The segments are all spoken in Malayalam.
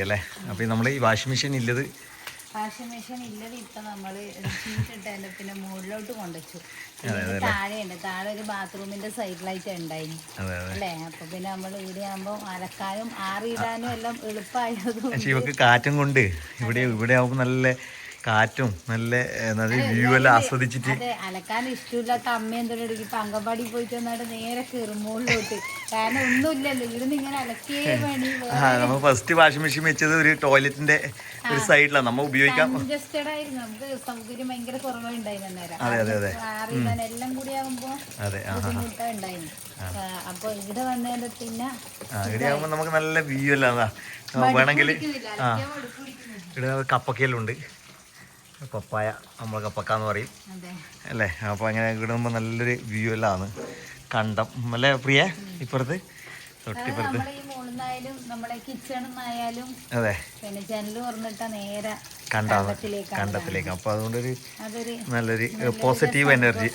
പരിപാടി അല്ലേ അപ്പോൾ നമ്മൾ ഈ വാഷിംഗ് മെഷീൻ ഇല്ലത്. വാഷിംഗ് മെഷീൻ ഇല്ലത് ഇപ്പൊ നമ്മൾ പിന്നെ മുകളിലോട്ട് കൊണ്ടുവച്ചു. താഴെയുണ്ട്. താഴെ ഒരു സൈഡിലായിട്ട് ഉണ്ടായി അതെ അതെ. അല്ലേ? അപ്പൊ പിന്നെ നമ്മൾ ഇവിടെ ആകുമ്പോൾ അലക്കാനും ആറിയിടാനും എല്ലാം എളുപ്പമായതും പക്ഷേ ഇവക്ക് കാറ്റും കൊണ്ട് ഇവിടെ ഇവിടെ ആകുമ്പോൾ നല്ല കാറ്റും നല്ല നല്ല വ്യൂ എല്ലാം ആസ്വദിച്ചിട്ട്. അലക്കാൻ ഇഷ്ടമില്ലാത്ത അമ്മ എന്തോ ഇപ്പൊ അംഗൻവാടി പോയിട്ട് വന്നാട്ട് നേരെ കയറുമ്പോളിലോട്ട് കാരണം ഒന്നുമില്ലല്ലോ ഇവിടുന്ന് ഇങ്ങനെ അലക്കേ വേണി ആ നമ്മൾ ഫസ്റ്റ് വാഷിംഗ് മെഷീൻ വെച്ചത് ഒരു ടോയ്ലറ്റിന്റെ ഒരു സൈഡിലാണ് നമ്മൾ ഉപയോഗിക്കാം. കൺജസ്റ്റഡ് ആയിരുന്നു. നമുക്ക് സൗകര്യം ഭയങ്കര കുറവുണ്ടായിരുന്നു അന്നേരം അതെ അതെ അതെ. എല്ലാം കൂടി ആകുമ്പോ അതെ ആ ബുദ്ധിമുട്ടുണ്ടായിരുന്നു അപ്പൊ ഇവിടെ വന്നതിന്റെ പിന്നെ ഇവിടെ നമുക്ക് നല്ല വ്യൂ അല്ല വേണമെങ്കിൽ ഇവിടെ ഉണ്ട് പപ്പായ നമ്മൾ കപ്പക്ക എന്ന് പറയും അല്ലേ? അപ്പോൾ അങ്ങനെ ഇടുമ്പോൾ നല്ലൊരു വ്യൂ എല്ലാം ആണ് കണ്ടം. അല്ലേ പ്രിയ? ഇപ്പുറത്ത്? തൊട്ടിപ്പുറത്ത്? നമ്മളെ നമ്മളെ അതെ. പിന്നെ ജനലും തുറന്നിട്ട നേരെ കണ്ടത്തിലേക്ക് അപ്പൊ അതുകൊണ്ടൊരു നല്ലൊരു പോസിറ്റീവ് എനർജി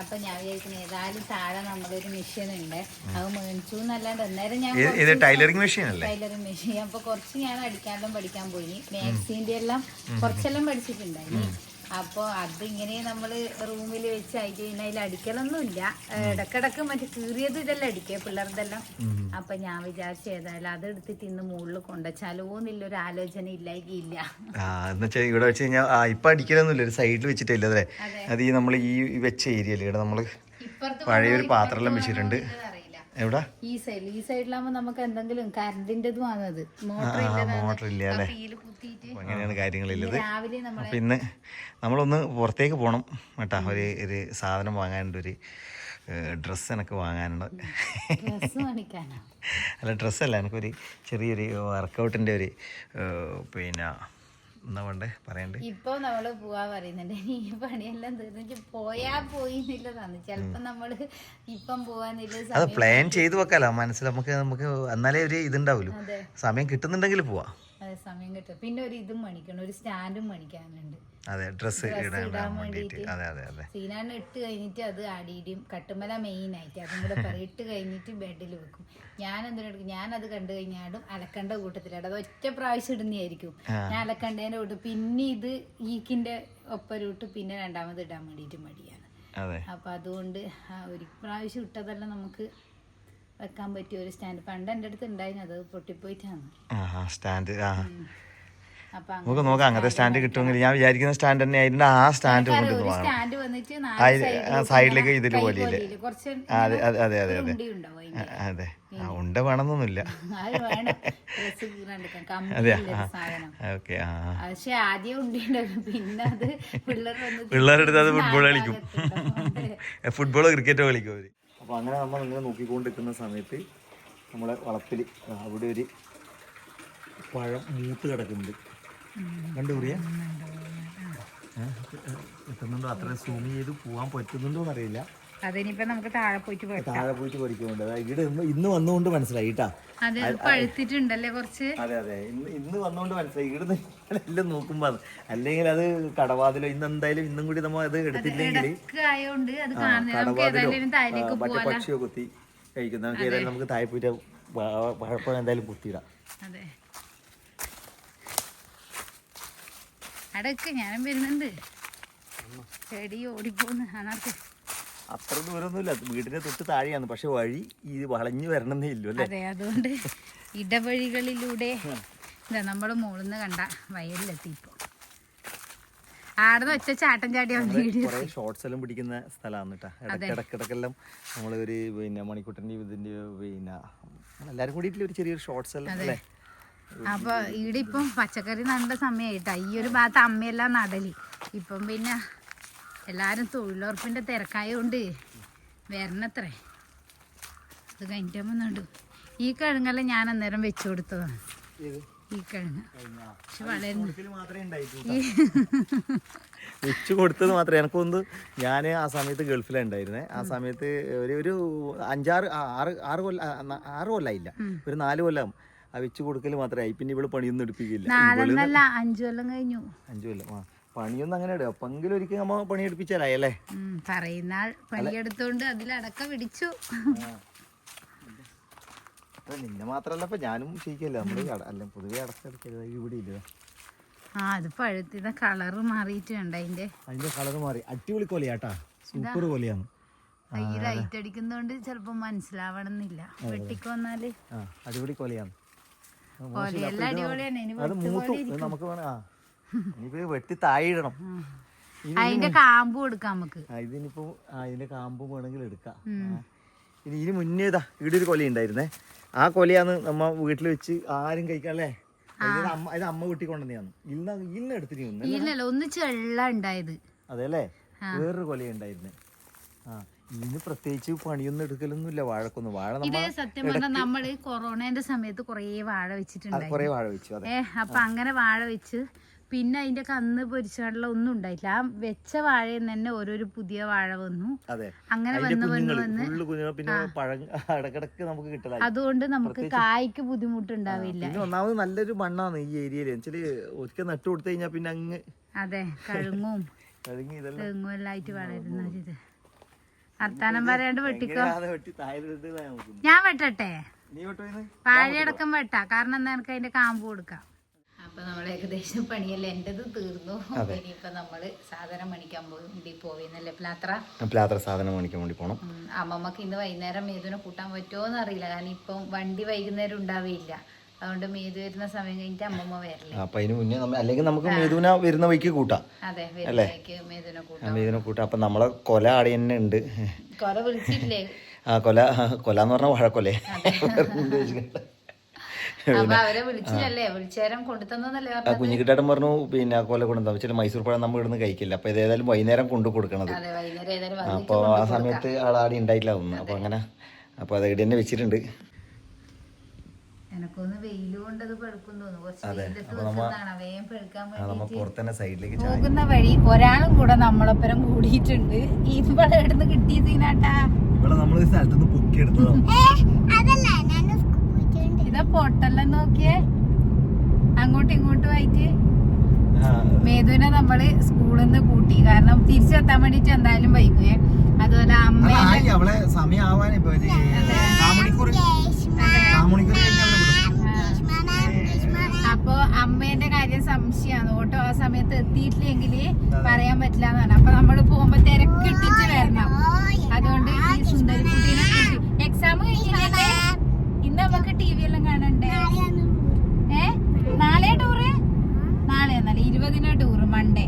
അപ്പൊ ഞാൻ വിചാരിക്കുന്നത് ഏതായാലും താഴെ നമ്മളൊരു മെഷീൻ ഉണ്ട്. അത് മേടിച്ചു എന്നല്ലാണ്ട് അന്നേരം ഞാൻ ഇത് ടൈലറിംഗ് മെഷീൻ അല്ലേ? ടൈലറിംഗ് മെഷീൻ അപ്പൊ കുറച്ച് ഞാൻ അടിക്കാനെല്ലാം പഠിക്കാൻ പോയി. മാക്സിന്റെ എല്ലാം കുറച്ചെല്ലാം പഠിച്ചിട്ടുണ്ടായി അപ്പോൾ അതിങ്ങനെ ഇങ്ങനെ നമ്മൾ റൂമിൽ വെച്ച് ആയിട്ട് കഴിഞ്ഞാൽ അതിൽ അടിക്കലൊന്നുമില്ല ഇടക്കിടക്ക് മറ്റേ കീറിയത് ഇതെല്ലാം അടിക്കുക പിള്ളേർതെല്ലാം. അപ്പൊ ഞാൻ വിചാരിച്ചു ഏതായാലും അത് എടുത്തിട്ട് ഇന്ന് മുകളിൽ കൊണ്ടുവച്ചാലോ എന്നുള്ളൊരു ആലോചന ഇല്ലായില്ല ആ എന്ന് വെച്ചാൽ ഇവിടെ വെച്ച് കഴിഞ്ഞാൽ ഇപ്പം അടിക്കലൊന്നുമില്ല ഒരു സൈഡിൽ വെച്ചിട്ടില്ല അല്ലേ? അതെ. അത് ഈ നമ്മൾ ഈ വെച്ച ഏരിയയിൽ ഇവിടെ നമ്മൾ പഴയൊരു പാത്രമെല്ലാം വെച്ചിട്ടുണ്ട്. എവിടെ? ഈ സൈഡിൽ ഈ സൈഡിലാകുമ്പോൾ നമുക്ക് എന്തെങ്കിലും കറണ്ടിന്റെതും ആണത് മോട്ടർ ഇല്ല അല്ലേ? അങ്ങനെയാണ് നമ്മൾ അപ്പം ഇന്ന് നമ്മളൊന്ന് പുറത്തേക്ക് പോകണം കേട്ടാ. ഒരു ഒരു സാധനം വാങ്ങാനുണ്ട് ഒരു ഡ്രസ്സ് എനിക്ക് വാങ്ങാനുണ്ട്. അല്ല ഡ്രസ്സല്ല എനിക്കൊരു ചെറിയൊരു വർക്കൗട്ടിന്റെ ഒരു പിന്നെ വേണ്ടേ പറയണ്ടേ? ഇപ്പൊ നമ്മൾ പോവാ പറയുന്നുണ്ട്. ഈ പണിയെല്ലാം തീർന്നിട്ട് പോയാ പോയി എന്നുള്ളതാണ്. ചിലപ്പോ നമ്മൾ ഇപ്പം പോവാന്നില്ല അത് പ്ലാൻ ചെയ്ത് വെക്കാലോ. മനസ്സിൽ നമുക്ക് നമുക്ക് എന്നാലേ ഒരു ഇതുണ്ടാവുള്ളൂ. സമയം കിട്ടുന്നുണ്ടെങ്കിൽ പോവാം. അതെ സമയം കിട്ടും. പിന്നെ ഒരു ഇതും മണിക്കണം ഒരു സ്റ്റാൻഡും മണിക്കാനുണ്ട് അതെ ഡ്രസ്സ് ഇടാൻ വേണ്ടിയിട്ട്. അതെ അതെ അതെ. സീനാണ് ഇട്ട് കഴിഞ്ഞിട്ട് അത് അടിയിടും. കട്ടുമല മെയിൻ ആയിട്ട്. അതും കൂടെ പറയും. ഇട്ട് കഴിഞ്ഞിട്ട് ബെഡിൽ വെക്കും. ഞാൻ എന്തിനെടുക്കും ഞാൻ അത് കണ്ടു കഴിഞ്ഞാലും അലക്കണ്ട കൂട്ടത്തിലാണ് അത് ഒറ്റ പ്രാവശ്യം ഇടുന്നതായിരിക്കും. ഞാൻ അലക്കണ്ടതിന്റെ കൂട്ടും പിന്നെ ഇത് ഈക്കിന്റെ ഒപ്പരൂട്ട് പിന്നെ രണ്ടാമത് ഇടാൻ വേണ്ടിയിട്ട് മടിയാണ്. അപ്പൊ അതുകൊണ്ട് ഒരു പ്രാവശ്യം ഇട്ടതല്ല നമുക്ക് വെക്കാൻ പറ്റിയ ഒരു സ്റ്റാൻഡ് പണ്ട് എന്റെ അടുത്ത് ഉണ്ടായിരുന്നു. അത് പൊട്ടിപ്പോയിട്ടാണ്. സ്റ്റാൻഡ് ആ. നമുക്ക് നോക്കാം. അങ്ങനത്തെ സ്റ്റാൻഡ് കിട്ടുമെങ്കിൽ ഞാൻ വിചാരിക്കുന്ന സ്റ്റാൻഡ് തന്നെ ആയിരുന്നു. ആ സ്റ്റാൻഡ് കൊണ്ട് ഒരു സ്റ്റാൻഡ് വന്നിട്ട് നാല് ഇത് ആ സൈഡിലേക്ക് ഇതിൽ? കുറച്ച് അതെ അതെ അതെ അതെ അതെ. അതെ. ആ ഉണ്ട വേണമെന്നൊന്നുമില്ല. അത് ഓക്കെ ആ. പക്ഷെ ആദ്യം ഉണ്ടിണ്ടാവും പിന്നെ അത് പിള്ളേർ വന്ന് പിള്ളേരുടെ അടുത്ത് അത് ഫുട്ബോൾ കളിക്കും. ഫുട്ബോളോ ക്രിക്കറ്റോ കളിക്കും അപ്പോൾ അങ്ങനെ നമ്മൾ ഇങ്ങനെ നോക്കിക്കൊണ്ടിരിക്കുന്ന സമയത്ത് നമ്മളെ വളപ്പിൽ അവിടെ ഒരു പഴം മൂത്ത് കിടക്കുന്നുണ്ട്. കണ്ടു പ്രിയ? എത്തുന്നുണ്ടോ? അത്ര സൂം ചെയ്ത് പോകാൻ പറ്റുന്നുണ്ടോ എന്നറിയില്ല അതിനിപ്പോ നമുക്ക് താഴെ പോയിട്ട് പോയി താഴെ പോയിട്ട് പഠിക്കുന്നുണ്ട് ഇവിടെ ഇന്ന് വന്നുകൊണ്ട് മനസ്സിലായി കേട്ടാ അത് പഴുത്തിട്ടുണ്ടല്ലേ കുറച്ച്? അതെ അതെ. ഇന്ന് ഇന്ന് വന്നുകൊണ്ട് മനസ്സിലായി. ഇവിടുന്ന് എല്ലാം നോക്കുമ്പോൾ അല്ലെങ്കിൽ അത് കടവാതിലോ ഇന്ന് എന്തായാലും ഇന്നും കൂടി നമ്മൾ അത് എടുത്തില്ലെങ്കിൽ മറ്റേ പക്ഷിയോ കുത്തി കഴിക്കുന്ന നമുക്ക് ഏതായാലും നമുക്ക് താഴെ പോയിട്ട് വാ- എന്തായാലും കുത്തിയിടാം. അതെ. അടക്ക് ഞാനും വരുന്നുണ്ട്. ചെടി ഓടിപ്പോന്ന്. അനക്ക് അത്ര ദൂരമൊന്നുമില്ല വീടിന്റെ തൊട്ട് താഴെയാണ്. പക്ഷെ വഴി ഈ വളഞ്ഞു വരണമെന്നേ ഇല്ലു അതെ അതുകൊണ്ട് ഇടവഴികളിലൂടെ ഇതാ നമ്മൾ മുകളിൽ കണ്ട വയലിലെത്തി ഇപ്പോൾ ആടുന്ന് ഒച്ച ചാട്ടം ചാടി വീഡിയോ കുറെ ഷോർട്സ് എല്ലാം പിടിക്കുന്ന സ്ഥലമാണ് കേട്ടോ ഇടക്കിടക്കെല്ലാം നമ്മൾ ഒരു പിന്നെ മണിക്കുട്ടന്റെ ഇതിന്റെ പിന്നെ എല്ലാരും കൂടിയിട്ടുള്ള ഒരു ചെറിയൊരു ഷോർട്സ് എല്ലാം അല്ലേ? അപ്പൊ ഇവിടെ ഇപ്പം പച്ചക്കറി നടേണ്ട സമയമായിട്ടാ ഈ ഒരു ഭാഗത്ത് അമ്മയെല്ലാം നടലി. ഇപ്പം പിന്നെ എല്ലാരും തൊഴിലുറപ്പിന്റെ തിരക്കായോണ്ട് വരണത്രേ. അത് കഴിഞ്ഞിട്ട് വന്നുണ്ട് ഈ കിഴങ്ങെല്ലാം ഞാൻ അന്നേരം വെച്ചു കൊടുത്തതാണ് ഈ കിഴങ്ങ്. പക്ഷെ വളരുന്നു. വെച്ചു മാത്രമേ ഉണ്ടായിട്ടുള്ളൂ വെച്ച് കൊടുത്തത് മാത്രമേ. എനിക്കൊന്ന് ഞാൻ ആ സമയത്ത് ഗൾഫിലുണ്ടായിരുന്നേ. ആ സമയത്ത് ഒരു ഒരു അഞ്ചാറ് ആറ് ആറ് കൊല്ലം ആറ് കൊല്ലമായില്ല ഒരു നാല് കൊല്ലം ആ വെച്ചു കൊടുക്കൽ മാത്രമേ ആയി. പിന്നെ ഇവിടെ പണിയൊന്നും എടുപ്പിക്കില്ല. അഞ്ചു കൊല്ലം കഴിഞ്ഞു. അഞ്ചു കൊല്ലം ആ. പണിയൊന്നും അങ്ങനെ ഇടുക. ഒരിക്കൽ നമ്മ പണി എടുപ്പിച്ചാലായി അല്ലേ പറയുന്ന ആൾ പണിയെടുത്തോണ്ട് അതിലടക്ക പിടിച്ചു. നിന്നെ മാത്രല്ല ഇപ്പൊ ഞാനും ചെയ്യിക്കല്ലേ നമ്മൾ അല്ല പൊതുവെ അടച്ചടക്കരുത്. ഇവിടെ ഇല്ല ആ അത് പഴുത്തിത കളർ മാറിയിട്ടുണ്ട് അതിന്റെ? അതിന്റെ കളർ മാറി. അടിപൊളി കൊലയാട്ടാ. സൂപ്പർ കൊലയാണ്. ഈ ലൈറ്റ് അടിക്കുന്നോണ്ട് ചിലപ്പോ മനസ്സിലാവണമെന്നില്ല വെട്ടിക്ക് വന്നാൽ? അടിപൊളി കൊലയാണ്. കൊലയെല്ലാം അടിപൊളിയാണ്. ഇനി ഇത് നമുക്ക് വേണം ആ വെട്ടി താഴെ ഇടണം അതിന്റെ കാമ്പ് കൊടുക്കാം നമുക്ക്. ഇതിനിപ്പോ അതിന്റെ കാമ്പ് വേണമെങ്കിൽ എടുക്കാം. ഇനി ഇതിന് മുന്നേ ഇതാ ഇവിടെ ഒരു കൊല ഉണ്ടായിരുന്നേ. ആ കൊലയാണ് നമ്മ വീട്ടിൽ വെച്ച് ആരും കഴിക്കാല്ലേ ഇത് അമ്മ ഇത് കൊണ്ടുവന്നെയാണ് ഇന്ന് ഇന്ന് എടുത്തിട്ട് ഇല്ലല്ലോ ഒന്ന് ചെള്ള ഉണ്ടായത്. അതെല്ലേ വേറൊരു കൊല ഉണ്ടായിരുന്നേ. ആ ഇതിന് പ്രത്യേകിച്ച് പണിയൊന്നും എടുക്കലൊന്നുമില്ല വാഴക്കൊന്നും. വാഴ ഇതേ സത്യം പറഞ്ഞാൽ നമ്മൾ കൊറോണന്റെ സമയത്ത് കൊറേ വാഴ വെച്ചിട്ടുണ്ട് കൊറേ വാഴ വെച്ചു അതെ. അപ്പൊ അങ്ങനെ വാഴ വെച്ച് പിന്നെ അതിന്റെ കന്ന് പൊരിച്ചാടുള്ള ഒന്നും ഉണ്ടായില്ല ആ വെച്ച വാഴയിൽ തന്നെ ഓരോരു പുതിയ വാഴ വന്നു. അങ്ങനെ വന്ന് വന്ന് വന്ന് അതുകൊണ്ട് നമുക്ക് കായ്ക്ക് ബുദ്ധിമുട്ടുണ്ടാവില്ല ഒന്നാമത് നല്ലൊരു മണ്ണാണ് ഈ ഏരിയയിൽ ഒരിക്കൽ നട്ടു കൊടുത്തു കഴിഞ്ഞാൽ പിന്നെ അങ്ങ് അതെ കഴുങ്ങും. തെങ്ങും എല്ലാം ആയിട്ട് വളരുന്ന ഒരിത്. വർത്താനം പറയാണ്ട് വെട്ടിക്കോ. ഞാൻ വെട്ടട്ടെ? വാഴയടക്കം വെട്ടാ. കാരണം എന്താ എനിക്ക് അതിന്റെ കാമ്പ് കൊടുക്കാം. അപ്പൊ നമ്മൾ ഏകദേശം പണിയല്ലേ എന്റേത് തീർന്നു. ഇനിയിപ്പൊ നമ്മൾ സാധനം മണിക്കാൻ വേണ്ടി പോവുന്നല്ലേ പ്ലാത്ര പ്ലാത്ര സാധനം മേടിക്കാൻ വേണ്ടി പോണം. അമ്മമ്മക്ക് ഇന്ന് വൈകുന്നേരം മേതുവിനെ കൂട്ടാൻ പറ്റുമോ എന്ന് അറിയില്ല. കാരണം ഇപ്പം വണ്ടി വൈകുന്നേരം ഉണ്ടാവില്ല അതുകൊണ്ട് മേതു വരുന്ന സമയം കഴിഞ്ഞിട്ട് അമ്മമ്മ വരില്ല? അപ്പൊ അതിന് മുന്നേ നമ്മൾ അല്ലെങ്കിൽ നമുക്ക് മേതുവിന വരുന്ന വഴിക്ക് കൂട്ടാം. അതെ മേതുവിനെ കൂട്ടാൻ മേതുന കൂട്ടാം. അപ്പൊ നമ്മളെ കൊല ആടെ തന്നെ ഉണ്ട്. കൊല വിളിച്ചില്ലേ ആ കൊല കൊല എന്ന് പറഞ്ഞാൽ വാഴക്കൊലേ കുഞ്ഞിക്കിട്ടാട്ടൻ പറഞ്ഞു പിന്നെ കൊല്ല കൊല കൊണ്ടുവന്നു. വെച്ചാൽ മൈസൂർ പഴം നമ്മൾ ഇവിടുന്ന് കഴിക്കില്ല. അപ്പൊ ഏതായാലും വൈകുന്നേരം കൊണ്ടു കൊടുക്കണത്. അപ്പൊ ആ സമയത്ത് ആളാടി ഉണ്ടായിട്ടില്ല ഒന്ന് അപ്പൊ അങ്ങനെ അപ്പൊ അത് ഇവിടെ തന്നെ വെച്ചിട്ടുണ്ട്. പോകുന്ന വഴി ഒരാളും കൂടെ നമ്മളൊപ്പരം കൂടിയിട്ടുണ്ട്. ഇവിടെ കിട്ടിയ സീനാട്ടാ. ഇവിടെ നമ്മൾ സ്ഥലത്തുനിന്ന് പൊക്കി എടുത്തതാണ് ഇതാ പൊട്ടെല്ലാം നോക്കിയേ. അങ്ങോട്ടും ഇങ്ങോട്ടും ആയിട്ട്. മേധുവിനെ നമ്മൾ സ്കൂളിൽ നിന്ന് കൂട്ടി. കാരണം തിരിച്ചെത്താൻ വേണ്ടിട്ട് എന്തായാലും വൈകുവേ. അതുപോലെ അമ്മ അവളെ സമയം ആവാൻ ഇപ്പൊ മണിക്കൂർ മണിക്കൂർ അപ്പൊ അമ്മേന്റെ കാര്യം സംശയമാണ് ഓട്ടോ ആ സമയത്ത് എത്തിയിട്ടില്ലെങ്കിൽ പറയാൻ പറ്റില്ല എന്നാണ് അപ്പൊ നമ്മൾ പോകുമ്പോ തിരക്കിട്ടിട്ട് വരണം. അതുകൊണ്ട് ഈ സുന്ദരി കുട്ടീനെ എക്സാം കഴിഞ്ഞില്ലേ? ഇന്ന് നമുക്ക് ടി വി എല്ലാം കാണണ്ടേ? ഏ? നാളെ ടൂറ് നാളെ എന്നല്ല ഇരുപതിനാ ടൂറ് മൺഡേ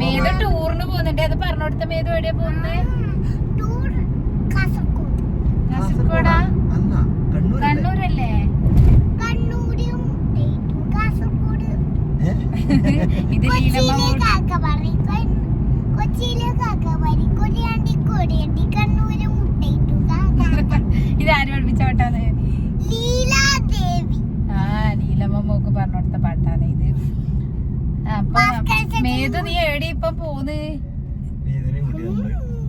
മേത ടൂറിന് പോകുന്നുണ്ട്. അത് പറഞ്ഞോടുത്ത മേത എവിടെയാ പോകുന്നത് കാസർഗോഡാ? കണ്ണൂരല്ലേ? ഇത് ലീലമ്മ മുട്ടയിട്ടു ഇത് ആര് പഠിപ്പിച്ച പാട്ടാണ് ആ ലീലമ്മക്ക് പറഞ്ഞു കൊടുത്ത പാട്ടാണ് ഇത്. അപ്പൊ മേതു നീ എവിടെ ഇപ്പൊ പോന്ന്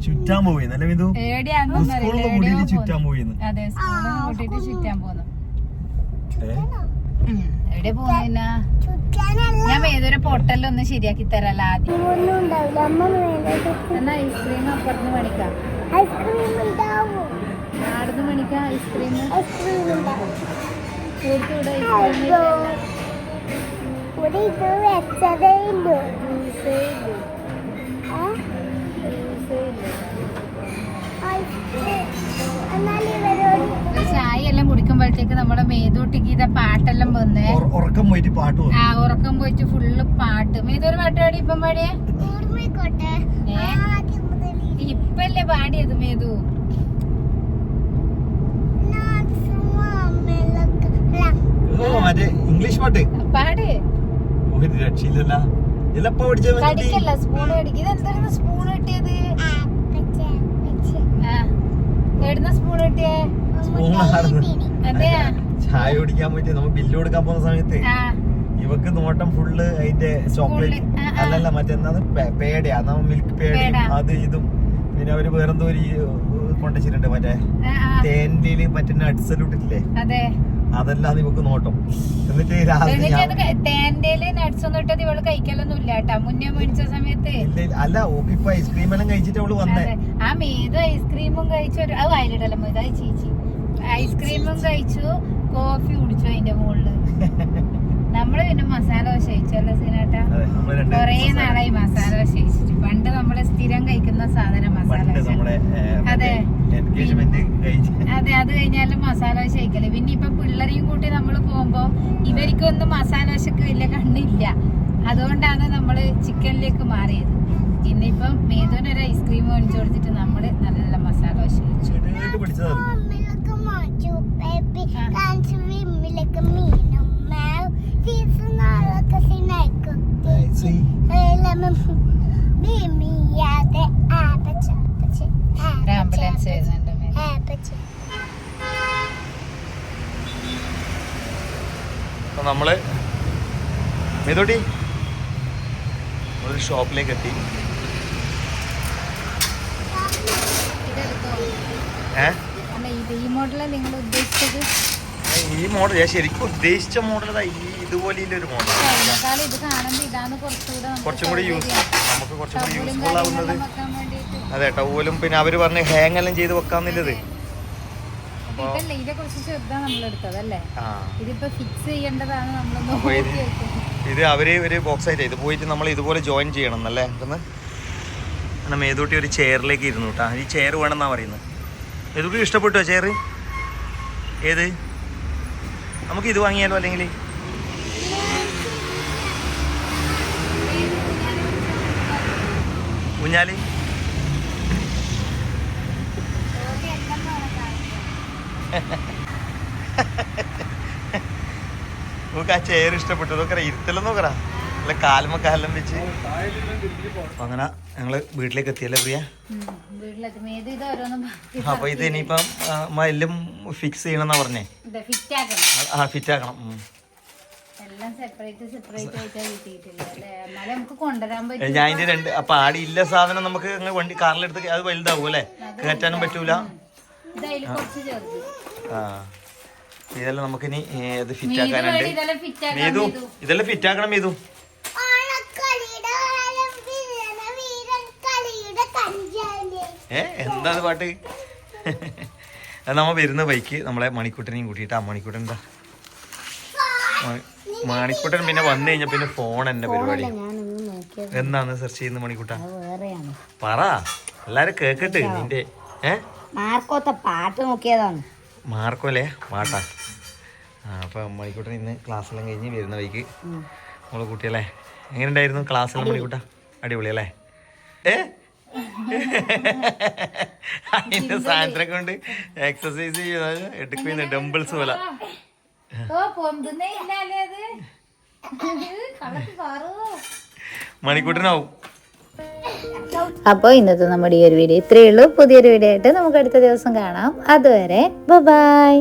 ചുറ്റാൻ പോയി നല്ല സ്കൂളിൽ കൂട്ടിയിട്ട് ചുറ്റാൻ പോന്ന്. അതെ സ്കൂളിൽ ചുറ്റാൻ പോന്നു. എവിടെ പോന്നു ഞാൻ മേതൊരു പൊട്ടലൊന്ന് ശരിയാക്കി തരാല്ല ആദ്യം. എന്നാ ഐസ്ക്രീം അപ്പുറത്ത് മണിക്കാം ആടുന്ന് മണിക്ക് ഐസ്ക്രീം ഇവിടെ ഇത് വെച്ചതേ ഇല്ലു. എന്നാൽ ഇവരോട് ചായ എല്ലാം കുടിക്കുമ്പോഴത്തേക്ക് നമ്മുടെ മേതൂട്ടിക്ക് ഇതാ പാട്ടെല്ലാം വന്നേ. ഉറ- ഉറക്കം പോയിട്ട് പാട്ട് ആ ഉറക്കം പോയിട്ട് ഫുള്ള് പാട്ട്. മേതൊരു പാട്ട് പാടി ഇപ്പം പാടിയേ? ആദ്യം മുതൽ ഇപ്പല്ലേ പാടിയത് മേതു? ഓ മറ്റേ ഇംഗ്ലീഷ് പാട്ട്. പാട്. ഒരു രക്ഷയില്ലല്ല. കടിക്കല്ല സ്പൂൺ കടിക്കുക സ്പൂൺ കിട്ടിയത്? ആ എവിടുന്ന സ്പൂൺ കിട്ടിയേ? അതെയാ? ചായ കുടിക്കാൻ പറ്റിയ നമ്മ ബില്ല് കൊടുക്കാൻ പോകുന്ന സമയത്ത് ആ. ഇവക്ക് നോട്ടം ഫുള്ള് അതിന്റെ ചോക്ലേറ്റ്. അല്ലല്ല മറ്റെന്താണ്? പേടയാ. നമ്മ മിൽക്ക് പേടയും അത് ഇതും. പിന്നെ അവർ വേറെന്തോ ഒരു കൊണ്ടുവച്ചിട്ടുണ്ട്. മറ്റേ ആ, മറ്റേ നട്സ് എല്ലാം ഇട്ടിട്ടില്ലേ? അതെ. അതെല്ലാം ഇവക്ക് നോട്ടം. എന്നിട്ട്. അല്ല ഇപ്പൊ ഐസ്ക്രീം എല്ലാം കഴിച്ചിട്ട് അവൾ വന്നേ. ആ മേത് ഐസ്ക്രീമും കഴിച്ചു. മേത്? ചീച്ചി. ഐസ്ക്രീമും കഴിച്ചു. കോഫി കുടിച്ചു അതിന്റെ മുകളിൽ. നമ്മൾ പിന്നെ മസാല ദോശ കഴിച്ചല്ലോ സീനാട്ട. അതെ നമ്മൾ രണ്ട് കൊറേ നാളായി മസാല ദോശ കഴിച്ചിട്ട് പണ്ട് നമ്മൾ സ്ഥിരം കഴിക്കുന്ന സാധനം മസാല ദോശ അതെ. അതെ അത് കഴിഞ്ഞാലും മസാല ദോശ കഴിക്കൽ പിന്നെ ഇപ്പൊ പിള്ളേരെയും കൂട്ടി നമ്മൾ പോകുമ്പോ ഇവർക്കൊന്നും മസാല ദോശക്ക് വലിയ കണ്ണില്ല. അതുകൊണ്ടാണ് നമ്മൾ ചിക്കനിലേക്ക് മാറിയത്. ഇന്നിപ്പം മേധുവിന് ഒരു ഐസ്ക്രീം മേടിച്ചു കൊടുത്തിട്ട് നമ്മൾ നല്ല മസാല ദോശ കഴിച്ചു ആംബുലൻസ് വരുന്നുണ്ട് നമ്മൾ മെതോട്ടി ഒരു ഷോപ്പിലേക്ക് എത്തി ഈ മോഡൽ ഞാൻ ശരിക്കും ഉദ്ദേശിച്ച മോഡൽ ഈ ഇതുപോലെ ഒരു മോഡൽ കുറച്ചും കൂടി യൂസ് നമുക്ക് കുറച്ചും കൂടി യൂസ്ഫുൾ ആവുന്നത് അതെ ടവലും പിന്നെ അവർ പറഞ്ഞ് ഹാങ് എല്ലാം ചെയ്ത് വെക്കാന്നില്ലത്. ഇത് അവർ ഒരു ബോക്സ് ആയിട്ട് ഇത് പോയിട്ട് നമ്മൾ ഇതുപോലെ ജോയിൻ ചെയ്യണം എന്നല്ലേ? എന്ന് അങ്ങനെ മേതൂട്ടി ഒരു ചെയറിലേക്ക് ഇരുന്നു കേട്ടാ ഈ ചെയർ വേണമെന്നാ പറയുന്നത്. മേതൂട്ടി ഇഷ്ടപ്പെട്ടോ ചെയർ ഏത്? നമുക്ക് ഇത് വാങ്ങിയാലോ അല്ലെങ്കിൽ? കാണിക്കാൻ. നമുക്ക് ആ ചെയർ ഇഷ്ടപ്പെട്ടു. നോക്കറ ഇരുത്തലും നോക്കറ. അല്ല കാലുമ കാലം വെച്ച്. അങ്ങനെ ഞങ്ങൾ വീട്ടിലേക്ക് എത്തിയല്ലേ പ്രിയ? അപ്പൊ ഇത് ഇനിയിപ്പം എല്ലാം ഫിക്സ് ചെയ്യണമെന്നാ പറഞ്ഞേ. ആ ഫിറ്റ് ആക്കണം. ഞാൻ ഇതിന്റെ രണ്ട് അപ്പൊ ആടി ഇല്ല സാധനം നമുക്ക് വണ്ടി കാറിലെടുത്ത് അത് വലുതാവും അല്ലെ? കയറ്റാനും പറ്റൂല? ആ. ഇതെല്ലാം നമുക്കിനി ഇത് ഫിറ്റ് ആക്കാനുണ്ട്. മേതു ഇതെല്ലാം ഫിറ്റ് ആക്കണം മേതു. ഏ എന്താ പാട്ട്? നമ്മ വരുന്ന ബൈക്ക് നമ്മളെ മണിക്കൂട്ടനെയും കൂട്ടിയിട്ട് ആ മണിക്കൂട്ടൻ എന്താ? മണിക്കൂട്ടൻ പിന്നെ വന്നു കഴിഞ്ഞാ പിന്നെ ഫോൺ എന്നെ പരിപാടി. എന്നാന്ന് സെർച്ച് ചെയ്യുന്ന മണിക്കൂട്ട? പറ എല്ലാരും കേക്കട്ടെ നിന്റെ ഏ? മാർക്കോത്തെ പാട്ട് നോക്കിയതാണ്. പാട്ടാ ആ അപ്പൊ മണിക്കൂട്ടൻ ഇന്ന് ക്ലാസ്സെല്ലാം കഴിഞ്ഞ് വരുന്ന വഴിക്ക്. നമ്മളെ കുട്ടിയല്ലേ? എങ്ങനെ ഉണ്ടായിരുന്നു ക്ലാസ്സെല്ലാം മണിക്കൂട്ട? അടിപൊളി അല്ലേ? ഏ? അതിന്റെ സാധനത്തിനൊക്കെ കൊണ്ട് എക്സസൈസ് ചെയ്യുന്നത് എടുക്കുന്ന ഡംബിൾസ് പോലെ. മണിക്കൂട്ടനാവും. അപ്പോൾ ഇന്നത്തെ നമ്മുടെ ഈ ഒരു വീഡിയോ ഇത്രയേ ഉള്ളൂ. പുതിയൊരു വീഡിയോ ആയിട്ട് നമുക്ക് അടുത്ത ദിവസം കാണാം. അതുവരെ ബൈ